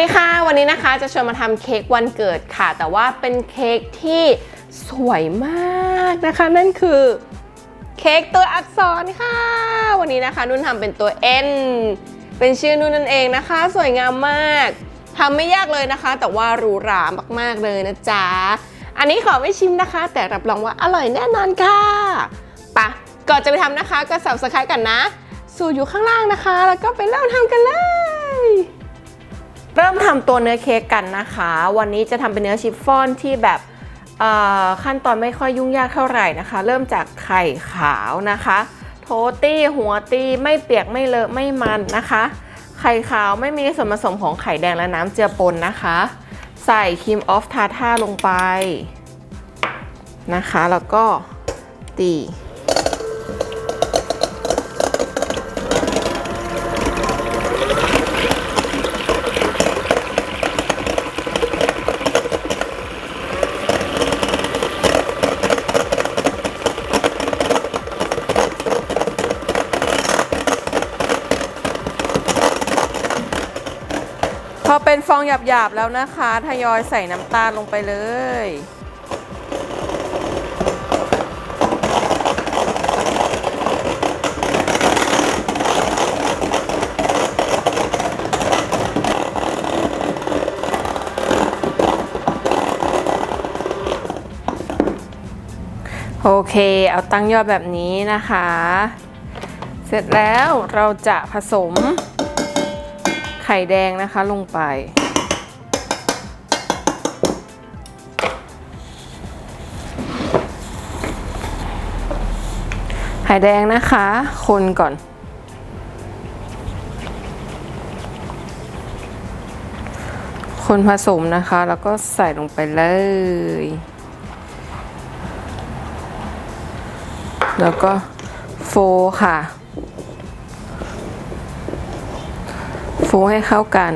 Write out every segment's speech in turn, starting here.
ดีค่ะ วันนี้นะคะจะชวนมาทำเค้กวันเกิดค่ะ แต่ว่าเป็นเค้กที่สวยมากนะคะ นั่นคือเค้กตัวอักษรค่ะ วันนี้นะคะ นุ่นทำเป็นตัว N เป็นชื่อนุ่นนั่นเองนะคะ สวยงามมากทำไม่ยากเลยนะคะ แต่ว่าหรูหรามาก ๆ เลยนะจ๊ะ อันนี้ขอไม่ชิมนะคะ แต่รับรองว่าอร่อยแน่นอนค่ะปะก่อนจะไปทำนะคะก็ subscribe กันนะ สูตรอยู่ข้างล่างนะคะ แล้วก็ไปเริ่มทำกันเลย เริ่มทำตัวเนื้อเค้กกันนะคะ วันนี้จะทำเป็นเนื้อชิฟฟ่อนที่แบบขั้นตอนไม่ค่อยยุ่งยากเท่าไหร่นะคะ เริ่มจากไข่ขาวนะคะ โทตี้หัวตีไม่เปียกไม่เลอะไม่มันนะคะ ไข่ขาวไม่มีส่วนผสมของไข่แดงและน้ำเจือปนนะคะ ใส่ครีมออฟทาท่าลงไปนะคะ แล้วก็ตี พอเป็นฟอง หยาบๆแล้วนะคะทยอยใส่น้ำตาลลงไปเลยโอเค เอาตั้งยอดแบบนี้นะคะ เสร็จแล้วเราจะผสมไข่แดงนะคะลงไป ไข่แดงนะคะ คนก่อน คนผสมนะคะ แล้วก็ใส่ลงไปเลย แล้วก็โฟค่ะฟูให้เข้ากัน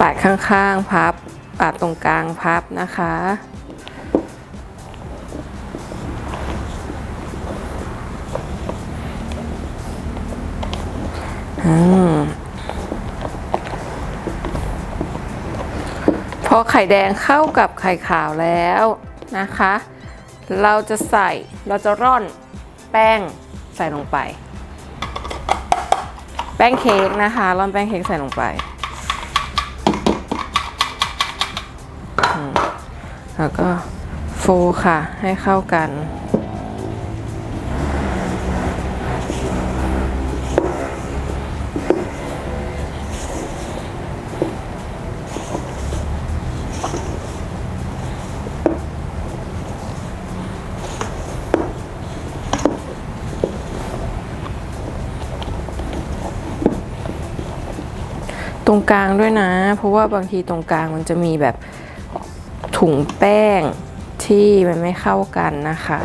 ปาดข้างๆ พับปาดตรงกลางพับนะคะ พอไข่แดงเข้ากับไข่ขาวแล้วนะคะ เราจะใส่เราจะร่อนแป้งใส่ลงไป แป้งเค้กนะคะร่อนแป้งเค้กใส่ลงไปแล้วก็โฟค่ะให้เข้ากัน ตรงกลางด้วยนะ เพราะว่าบางทีตรงกลางมันจะมีแบบถุงแป้งที่มันไม่เข้ากันนะคะ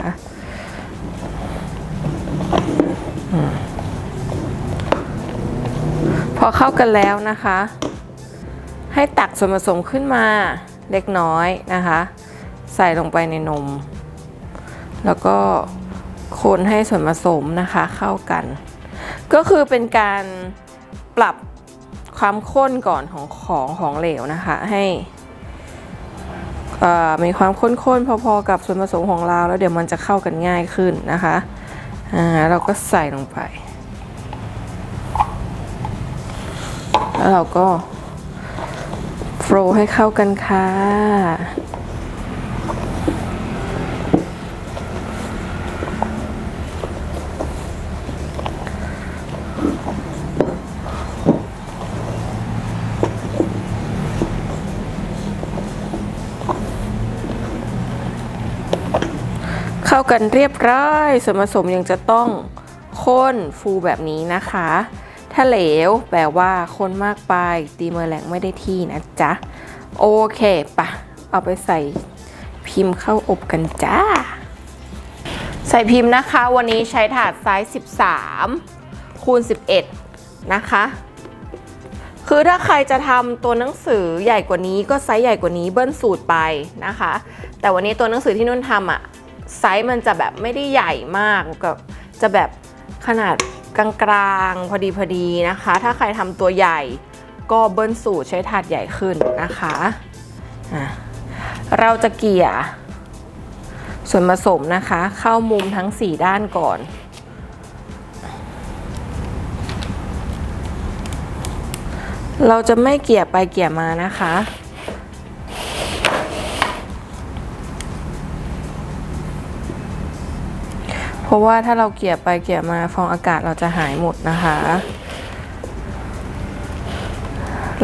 พอเข้ากันแล้วนะคะ ให้ตักส่วนผสมขึ้นมาเล็กน้อยนะคะ ใส่ลงไปในนม แล้วก็คนให้ส่วนผสมนะคะเข้ากัน ก็คือเป็นการปรับ ความข้นก่อนของของของเหลวนะคะ ให้มีความข้นๆพอๆกับส่วนผสมของเราแล้วเดี๋ยวมันจะเข้ากันง่ายขึ้นนะคะเราก็ใส่ลงไป แล้วเราก็โฟลให้เข้ากันค่ะ เข้ากันเรียบร้อยส่วนผสมยังจะต้องข้นฟูแบบนี้นะคะ ถ้าเหลวแปลว่าข้นมากไปตีเมอร์แรงไม่ได้ที่นะจ๊ะ โอเคปะเอาไปใส่พิมพ์เข้าอบกันจ้า ใส่พิมพ์นะคะ วันนี้ใช้ถาดไซส์ 13 คูณ 11 นะคะ คือถ้าใครจะทำตัวหนังสือใหญ่กว่านี้ก็ไซส์ใหญ่กว่านี้เบิ้ลสูตรไปนะคะ แต่วันนี้ตัวหนังสือที่นุ่นทำอะ ไซส์มันจะแบบไม่ได้ใหญ่มากกับจะแบบขนาดกลางๆ พอดีพอดีนะคะ ถ้าใครทำตัวใหญ่ก็เบิ้ลสูตรใช้ถาดใหญ่ขึ้นนะคะะเราจะเกี่ยส่วนผสมนะคะ เข้ามุมทั้ง 4 ด้านก่อนเราจะไม่เกี่ยไปเกี่ยมานะคะ ราะว่าถ้าเราเกี่ยไปเกี่ยมาฟองอากาศเราจะหายหมดนะคะ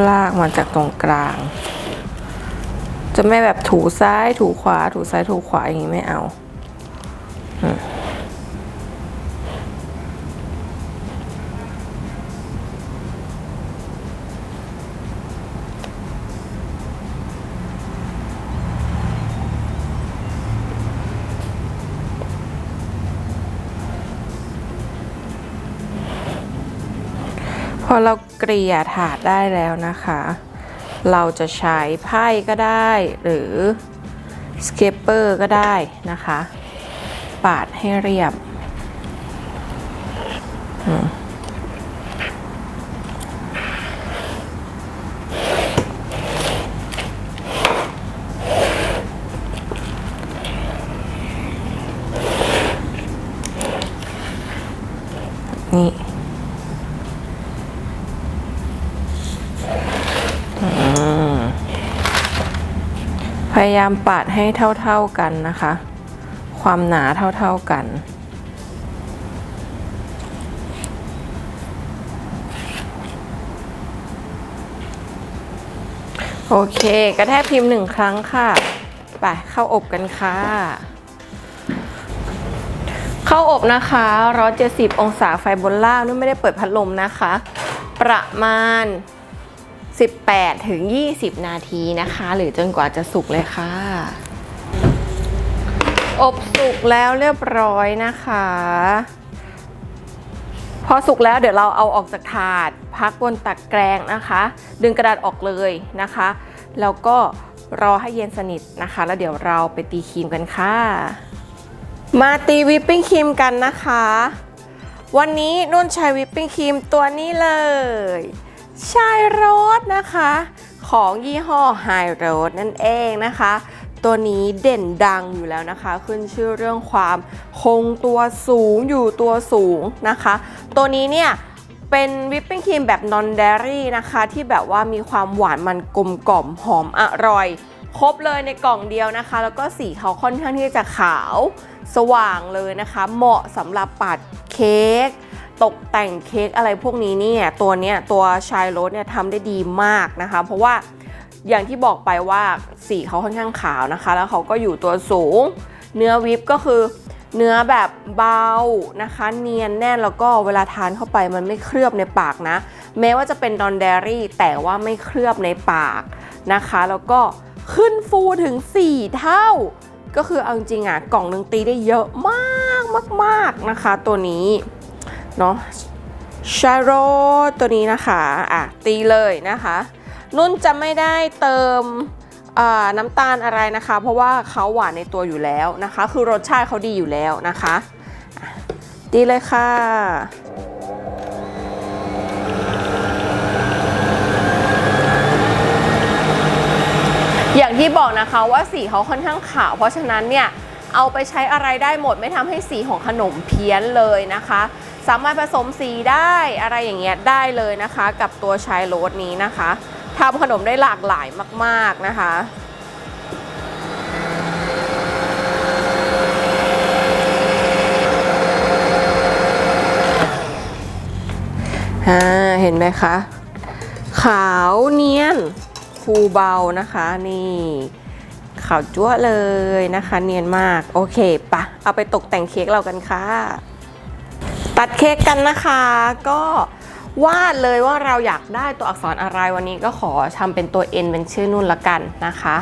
ลากมาจากตรงกลาง จะไม่แบบถูซ้ายถูขวา ถูซ้ายถูขวาอย่างนี้ไม่เอาอืม อเราเกลี่ยถาดได้แล้วนะคะ เราจะใช้ไพ่ก็ได้ หรือสเคปเปอร์ก็ได้นะคะ ปาดให้เรียบนี่ พยายามปาดให้เท่าๆกันนะคะ ความหนาเท่าๆกัน โอเค กระแทกพิมพ์หนึ่งครั้งค่ะ ไปเข้าอบกันค่ะ เข้าอบนะคะ 170 องศาไฟบนล่างนุ่นไม่ได้เปิดพัดลมนะคะ ประมาณ 18ถึง20 นาทีนะคะ หรือจนกว่าจะสุกเลยค่ะ อบสุกแล้วเรียบร้อยนะคะ พอสุกแล้วเดี๋ยวเราเอาออกจากถาด พักบนตักแกรงนะคะ ดึงกระดาษออกเลยนะคะ แล้วก็รอให้เย็นสนิทนะคะ แล้วเดี๋ยวเราไปตีครีมกันค่ะ มาตีวิปปิ้งครีมกันนะคะ วันนี้นุ่นใช้วิปปิ้งครีมตัวนี้เลย ชายโรสนะคะ ของยี่ห้อไฮโรสนั่นเองนะคะ ตัวนี้เด่นดังอยู่แล้วนะคะ ขึ้นชื่อเรื่องความคงตัวสูงอยู่ตัวสูงนะคะ ตัวนี้เนี่ยเป็นวิปปิ้งครีมแบบนอนเดรี่นะคะ ที่แบบว่ามีความหวานมันกลมกล่อมหอมอร่อย ครบเลยในกล่องเดียวนะคะ แล้วก็สีเขาค่อนข้างที่จะขาวสว่างเลยนะคะ เหมาะสำหรับปัดเค้ก ตกแต่งเค้กอะไรพวกนี้เนี่ยตัวเนี้ยตัวชายโรสเนี่ยทำได้ดีมากนะคะ เพราะว่าอย่างที่บอกไปว่าสีเขาค่อนข้างขาวนะคะ แล้วเขาก็อยู่ตัวสูง เนื้อวิปก็คือเนื้อแบบเบานะคะ เนียนแน่นแล้วก็เวลาทานเข้าไปมันไม่เคลือบในปากนะ แม้ว่าจะเป็นดอนเดรี่แต่ว่าไม่เคลือบในปากนะคะ แล้วก็ขึ้นฟูถึง 4 เท่า ก็คือเอาจริงๆอะกล่องหนึ่งตีได้เยอะมากมากๆนะคะ ตัวนี้ เนาะชาโรตัวนี้นะคะ อะ ตีเลยนะคะ นุ่นจะไม่ได้เติมน้ำตาลอะไรนะคะ เพราะว่าเขาหวานในตัวอยู่แล้วนะคะ คือรสชาติเขาดีอยู่แล้วนะคะอะตีเลยค่ะอย่างที่บอกนะคะว่าสีเขาค่อนข้างขาว เพราะฉะนั้นเนี่ยเอาไปใช้อะไรได้หมดไม่ทำให้สีของขนมเพี้ยนเลยนะคะ สามารถผสมสีได้อะไรอย่างเงี้ยได้เลยนะคะ กับตัวชายโรสนี้นะคะทำขนมได้หลากหลายมาก ๆนะคะเห็นไหมคะ ขาวเนียนฟูเบานะคะนี่ขาวจั๊วเลยนะคะ เนียนมาก โอเคปะเอาไปตกแต่งเค้กเรากันค่ะ ตัดเค้กกันนะคะ ก็วาดเลยว่าเราอยากได้ตัวอักษรอะไรวันนี้ก็ขอทำเป็นตัว N เป็นชื่อนุ่นละกันนะคะ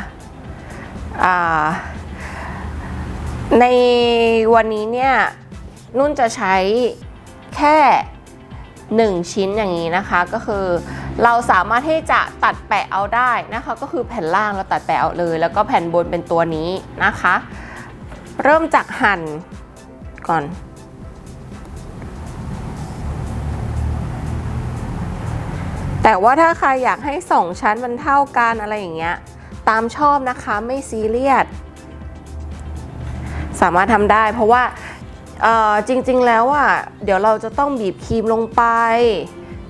ในวันนี้เนี่ยนุ่นจะใช้แค่ 1 ชิ้นอย่างนี้นะคะ ก็คือเราสามารถที่จะตัดแปะเอาได้นะคะ ก็คือแผ่นล่างเราตัดแปะเอาเลย แล้วก็แผ่นบนเป็นตัวนี้นะคะ เริ่มจากหั่นก่อน แต่ว่าถ้าใครอยากให้สองชั้นมันเท่ากันอะไรอย่างเงี้ย ตามชอบนะคะไม่ซีเรียส สามารถทำได้เพราะว่าจริงๆแล้วอะเดี๋ยวเราจะต้องบีบครีมลงไป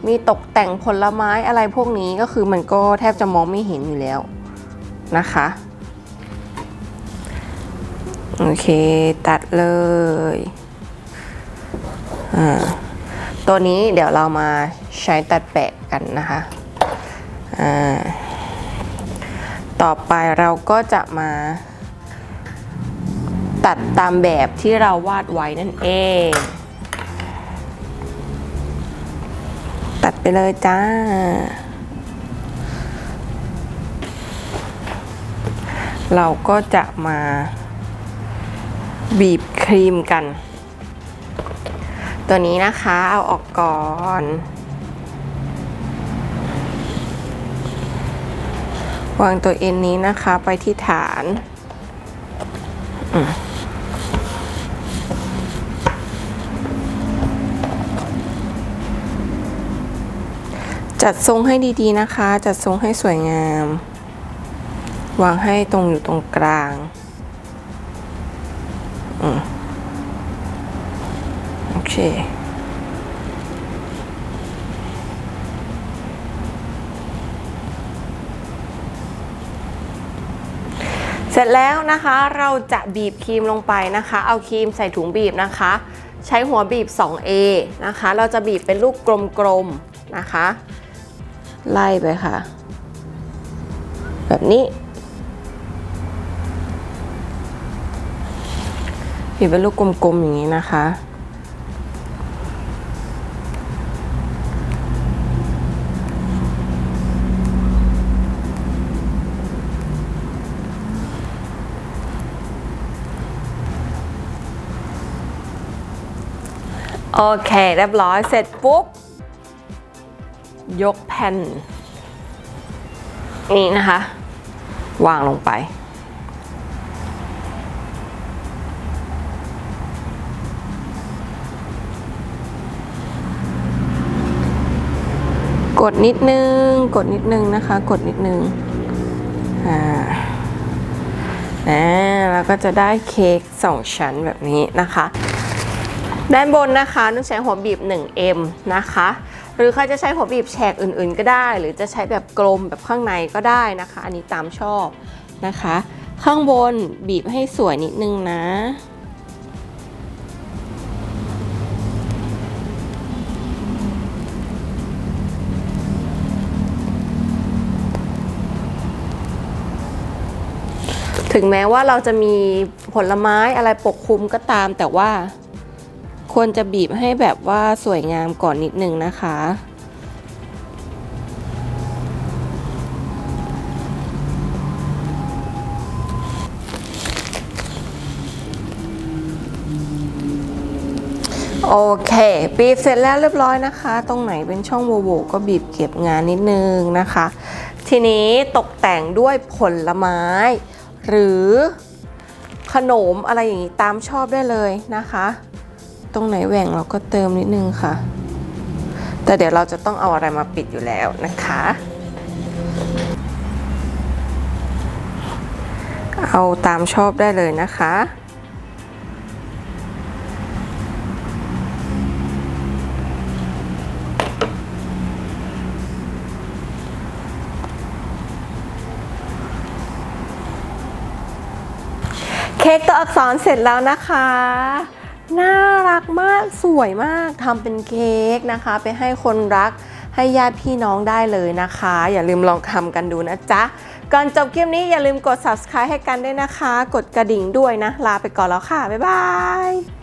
มีตกแต่งผลไม้อะไรพวกนี้ก็คือมันก็แทบจะมองไม่เห็นอยู่แล้วนะคะโอเค ตัดเลย อ่า ตัวนี้เดี๋ยวเรามาใช้ตัดแปะกันนะคะต่อไปเราก็จะมา ตัดตามแบบที่เราวาดไว้นั่นเอง ตัดไปเลยจ้า เราก็จะมาบีบครีมกัน ตัวนี้นะคะ เอาออกก่อน วางตัวเอ็นนี้นะคะไปที่ฐานจัดทรงให้ดีๆนะคะ จัดทรงให้สวยงาม วางให้ตรงอยู่ตรงกลาง อืม เคเสร็จแล้วนะคะเราจะบีบครีมลงไปนะคะ เอาครีมใส่ถุงบีบนะคะ ใช้หัวบีบ 2A นะคะ เราจะบีบเป็นลูกกลมๆนะคะ ไล่ไปค่ะ แบบนี้ บีบเป็นลูกกลมๆอย่างนี้นะคะ โอเคเรียบร้อยเสร็จปุ๊บ ยกแผ่น นี่นะคะ วางลงไปกดนิดนึง กดนิดนึงนะคะ กดนิดนึง อ่าอ่าแล้วก็จะได้เค้กสองชั้นแบบนี้นะคะ ด้านบนนะคะนุ่นใช้หัวบีบ 1M นะคะ หรือใครจะใช้หัวบีบแฉกอื่นๆ ก็ได้ หรือจะใช้แบบกลมแบบข้างในก็ได้นะคะ อันนี้ตามชอบนะคะ ข้างบนบีบให้สวยนิดนึงนะถึงแม้ว่าเราจะมีผลไม้อะไรปกคลุมก็ตามแต่ว่า ควรจะบีบให้แบบว่าสวยงามก่อนนิดนึงนะคะ โอเค บีบเสร็จแล้วเรียบร้อยนะคะ ตรงไหนเป็นช่องโหว่ก็บีบเก็บงานนิดนึงนะคะ ทีนี้ตกแต่งด้วยผลไม้ หรือขนมอะไรอย่างนี้ตามชอบได้เลยนะคะ ตรงไหนแหว่งเราก็เติมนิดนึงค่ะ แต่เดี๋ยวเราจะต้องเอาอะไรมาปิดอยู่แล้วนะคะ เอาตามชอบได้เลยนะคะเค้กตัวอักษรเสร็จแล้วนะคะ น่ารักมากสวยมากทำเป็นเค้กนะคะ ไปให้คนรักให้ญาติพี่น้องได้เลยนะคะ อย่าลืมลองทำกันดูนะจ๊ะ ก่อนจบคลิปนี้อย่าลืมกด subscribe ให้กันด้วยนะคะ กดกระดิ่งด้วยนะ ลาไปก่อนแล้วค่ะ บ๊ายบาย